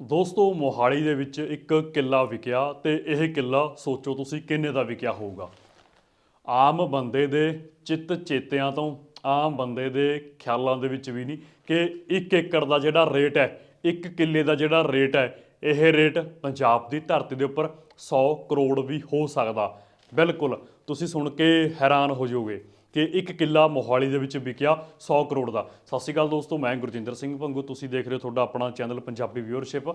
ਦੋਸਤੋ, ਮੋਹਾਲੀ ਦੇ ਵਿੱਚ ਇੱਕ ਕਿੱਲਾ ਵਿਕਿਆ ਤੇ ਇਹ ਕਿੱਲਾ ਸੋਚੋ ਤੁਸੀਂ ਕਿੰਨੇ ਦਾ ਵਿਕਿਆ ਹੋਊਗਾ। ਆਮ ਬੰਦੇ ਦੇ ਚਿੱਤ ਚੇਤਿਆਂ ਤੋਂ, ਆਮ ਬੰਦੇ ਦੇ ਖਿਆਲਾਂ ਦੇ ਵਿੱਚ ਵੀ ਨਹੀਂ ਕਿ 1 ਏਕੜ ਦਾ ਜਿਹੜਾ ਰੇਟ ਹੈ 1 ਕਿੱਲੇ ਦਾ ਜਿਹੜਾ ਰੇਟ ਹੈ, ਇਹ ਰੇਟ ਪੰਜਾਬ ਦੀ ਧਰਤੀ ਦੇ ਉੱਪਰ 100 ਕਰੋੜ ਵੀ ਹੋ ਸਕਦਾ। ਬਿਲਕੁਲ, ਤੁਸੀਂ ਸੁਣ ਕੇ ਹੈਰਾਨ ਹੋ ਜਾਓਗੇ। ਕਿ ਇੱਕ ਕਿੱਲਾ ਮੋਹਾਲੀ ਦੇ ਵਿੱਚ ਵਿਕਿਆ 100 ਕਰੋੜ ਦਾ। ਸਤਿ ਸ਼੍ਰੀ ਅਕਾਲ ਦੋਸਤੋ, ਮੈਂ ਗੁਰਜਿੰਦਰ ਸਿੰਘ ਭੰਗੂ। ਤੁਸੀਂ ਦੇਖ ਰਹੇ ਹੋ ਤੁਹਾਡਾ ਆਪਣਾ channel Punjabi viewership.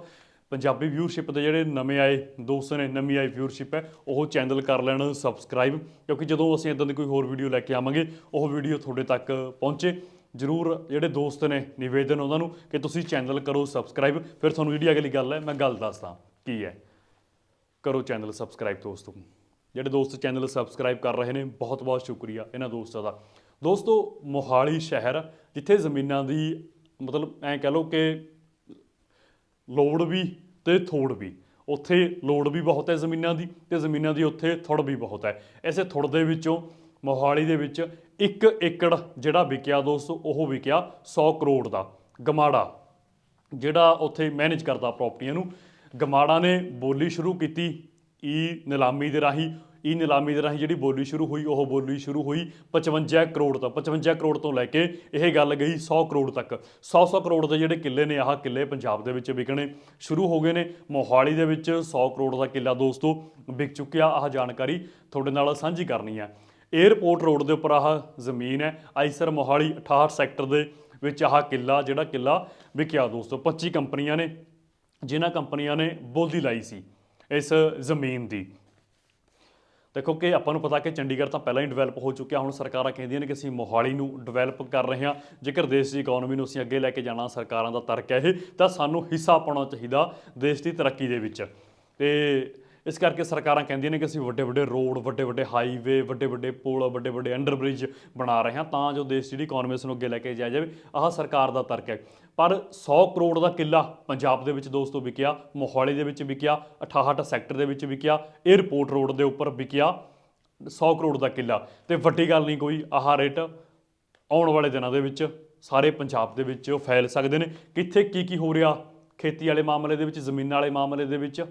Punjabi viewership ਦੇ ਜਿਹੜੇ ਨਵੇਂ ਆਏ ਦੋਸਤ ਨੇ, ਨਵੀਂ ਆਈ ਵਿਊਅਰਸ਼ਿਪ ਹੈ, ਉਹ ਚੈਨਲ ਕਰ ਲੈਣ, ਸਬਸਕ੍ਰਾਈਬ। ਕਿਉਂਕਿ ਜਦੋਂ ਅਸੀਂ ਇਦਾਂ ਦੀ ਕੋਈ ਹੋਰ ਵੀਡੀਓ ਲੈ ਕੇ ਆਵਾਂਗੇ, ਉਹ ਵੀਡੀਓ ਤੁਹਾਡੇ ਤੱਕ ਪਹੁੰਚੇ। ਜਰੂਰ ਜਿਹੜੇ ਦੋਸਤ ਨੇ, ਨਿਵੇਦਨ ਉਹਨਾਂ ਨੂੰ ਕਿ ਤੁਸੀਂ ਚੈਨਲ ਕਰੋ, ਸਬਸਕ੍ਰਾਈਬ। ਫਿਰ ਤੁਹਾਨੂੰ ਜਿਹੜੀ ਅਗਲੀ ਗੱਲ ਹੈ, ਮੈਂ ਗੱਲ ਦੱਸਦਾ ਕੀ ਹੈ। ਕਰੋ ਚੈਨਲ ਸਬਸਕ੍ਰਾਈਬ ਦੋਸਤੋ। ਜਿਹੜੇ ਦੋਸਤ ਚੈਨਲ ਸਬਸਕ੍ਰਾਈਬ ਕਰ ਰਹੇ ਨੇ, ਬਹੁਤ ਬਹੁਤ ਸ਼ੁਕਰੀਆ ਇਹਨਾਂ ਦੋਸਤਾਂ ਦਾ। ਦੋਸਤੋ, ਮੋਹਾਲੀ ਸ਼ਹਿਰ, ਜਿੱਥੇ ਜ਼ਮੀਨਾਂ ਦੀ ਮਤਲਬ ਐਂ ਕਹਿ ਲਓ ਕਿ ਲੋੜ ਵੀ ਤੇ ਥੋੜ ਵੀ। ਉੱਥੇ ਲੋੜ ਵੀ ਬਹੁਤ ਹੈ ਜ਼ਮੀਨਾਂ ਦੀ ਤੇ ਜ਼ਮੀਨਾਂ ਦੀ ਉੱਥੇ ਥੁੜ ਵੀ ਬਹੁਤ ਹੈ। ਐਸੇ ਥੁੜ ਦੇ ਵਿੱਚੋਂ ਮੋਹਾਲੀ ਦੇ ਵਿੱਚ 1 ਏਕੜ ਜਿਹੜਾ ਵਿਕਿਆ ਦੋਸਤੋ, ਉਹ ਵਿਕਿਆ 100 ਕਰੋੜ ਦਾ। ਗਮਾੜਾ, ਜਿਹੜਾ ਉੱਥੇ ਮੈਨੇਜ ਕਰਦਾ ਪ੍ਰਾਪਰਟੀਆਂ ਨੂੰ ਗਮਾੜਾ ਨੇ ਬੋਲੀ ਸ਼ੁਰੂ ਕੀਤੀ ਈ ਨਿਲਾਮੀ ਦੇ ਰਾਹੀਂ, ਈ ਨਿਲਾਮੀ ਦੇ ਰਾਹੀਂ ਜਿਹੜੀ ਬੋਲੀ ਸ਼ੁਰੂ ਹੋਈ, ਉਹ ਬੋਲੀ ਸ਼ੁਰੂ ਹੋਈ 55 ਕਰੋੜ ਤੋਂ 55 ਕਰੋੜ ਤੋਂ ਲੈ ਕੇ ਇਹ ਗੱਲ ਗਈ 100 ਕਰੋੜ ਤੱਕ। 100-100 ਕਰੋੜ ਦੇ ਜਿਹੜੇ ਕਿੱਲੇ ਨੇ, ਆਹ ਕਿੱਲੇ ਪੰਜਾਬ ਦੇ ਵਿੱਚ ਵਿਕਣੇ। ਸ਼ੁਰੂ ਹੋ ਗਏ ਨੇ ਮੋਹਾਲੀ ਦੇ ਵਿੱਚ 100 ਕਰੋੜ ਦਾ ਕਿੱਲਾ ਦੋਸਤੋ, ਵਿਕ ਚੁੱਕਿਆ ਆਹ ਜਾਣਕਾਰੀ ਤੁਹਾਡੇ ਨਾਲ ਸਾਂਝੀ ਕਰਨੀ ਹੈ 에ਅਰਪੋਰਟ ਰੋਡ ਦੇ ਉੱਪਰ ਆਹ ਜ਼ਮੀਨ ਹੈ, ਆਈਸਰ ਮੋਹਾਲੀ 68 ਸੈਕਟਰ ਦੇ ਵਿੱਚ ਆਹ ਕਿੱਲਾ, ਜਿਹੜਾ ਕਿੱਲਾ ਵਿਕਿਆ ਦੋਸਤੋ। 25 ਕੰਪਨੀਆਂ ਨੇ, ਜਿਨ੍ਹਾਂ ਕੰਪਨੀਆਂ ਨੇ ਬੋਲੀ ਲਾਈ ਸੀ। ਇਸ ਜ਼ਮੀਨ ਦੀ। ਦੇਖੋ ਕਿ ਆਪਾਂ ਨੂੰ ਪਤਾ ਕਿ ਚੰਡੀਗੜ੍ਹ ਤਾਂ ਪਹਿਲਾਂ ਹੀ ਡਿਵੈਲਪ ਹੋ ਚੁੱਕਿਆ, ਹੁਣ ਸਰਕਾਰਾਂ ਕਹਿੰਦੀਆਂ ਨੇ ਕਿ ਅਸੀਂ ਮੋਹਾਲੀ ਨੂੰ ਡਿਵੈਲਪ ਕਰ ਰਹੇ ਹਾਂ। ਜੇਕਰ ਦੇਸ਼ ਦੀ ਇਕਨੋਮੀ ਨੂੰ ਅਸੀਂ ਅੱਗੇ ਲੈ ਕੇ ਜਾਣਾ, ਸਰਕਾਰਾਂ ਦਾ ਤਰਕ ਹੈ ਇਹ, ਤਾਂ ਸਾਨੂੰ ਹਿੱਸਾ ਪਾਉਣਾ ਚਾਹੀਦਾ ਦੇਸ਼ ਦੀ ਤਰੱਕੀ ਦੇ ਵਿੱਚ। ਤੇ ਇਸ ਕਰਕੇ ਸਰਕਾਰਾਂ ਕਹਿੰਦੀਆਂ ਨੇ ਕਿ ਅਸੀਂ ਵੱਡੇ ਵੱਡੇ ਰੋਡ, ਵੱਡੇ ਵੱਡੇ ਹਾਈਵੇ ਵੱਡੇ ਵੱਡੇ ਪੁਲ, ਵੱਡੇ ਵੱਡੇ ਅੰਡਰਬ੍ਰਿਜ ਬਣਾ ਰਹੇ ਹਾਂ ਤਾਂ ਜੋ ਦੇਸ਼ ਜਿਹੜੀ ਇਕਨੋਮੀ ਨੂੰ ਅੱਗੇ ਲੈ ਕੇ ਜਾਇਆ ਜਾਵੇ। ਆਹ ਸਰਕਾਰ ਦਾ ਤਰਕ ਹੈ। ਪਰ 100 ਕਰੋੜ ਦਾ ਕਿੱਲਾ ਪੰਜਾਬ ਦੇ ਵਿੱਚ ਦੋਸਤੋ ਵਿਕਿਆ, ਮੋਹਾਲੀ ਦੇ ਵਿੱਚ ਵਿਕਿਆ 68 ਸੈਕਟਰ ਦੇ ਵਿੱਚ ਵਿਕਿਆ 에ਅਰਪੋਰਟ ਰੋਡ ਦੇ ਉੱਪਰ ਵਿਕਿਆ 100 ਕਰੋੜ ਦਾ ਕਿੱਲਾ। ਤੇ ਵੱਡੀ ਗੱਲ ਨਹੀਂ ਕੋਈ, ਆਹ ਰੇਟ ਆਉਣ ਵਾਲੇ ਦਿਨਾਂ ਦੇ ਵਿੱਚ ਸਾਰੇ ਪੰਜਾਬ ਦੇ ਵਿੱਚ ਫੈਲ ਸਕਦੇ ਨੇ। ਕਿੱਥੇ ਕੀ ਕੀ ਹੋ ਰਿਹਾ? ਖੇਤੀ ਵਾਲੇ ਮਾਮਲੇ ਦੇ ਵਿੱਚ, ਜ਼ਮੀਨਾਂ ਵਾਲੇ ਮਾਮਲੇ ਦੇ ਵਿੱਚ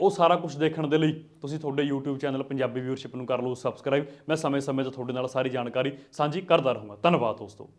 ਉਹ ਸਾਰਾ ਕੁਝ ਦੇਖਣ ਦੇ ਲਈ ਤੁਸੀਂ ਤੁਹਾਡੇ YouTube ਚੈਨਲ ਪੰਜਾਬੀ ਵਿਊਅਰਸ਼ਿਪ ਨੂੰ ਕਰ ਲਓ ਸਬਸਕ੍ਰਾਈਬ। ਮੈਂ ਸਮੇਂ-ਸਮੇਂ ਤੇ ਤੁਹਾਡੇ ਨਾਲ ਸਾਰੀ ਜਾਣਕਾਰੀ ਸਾਂਝੀ ਕਰਦਾ ਰਹੂੰਗਾ। ਧੰਨਵਾਦ ਦੋਸਤੋ।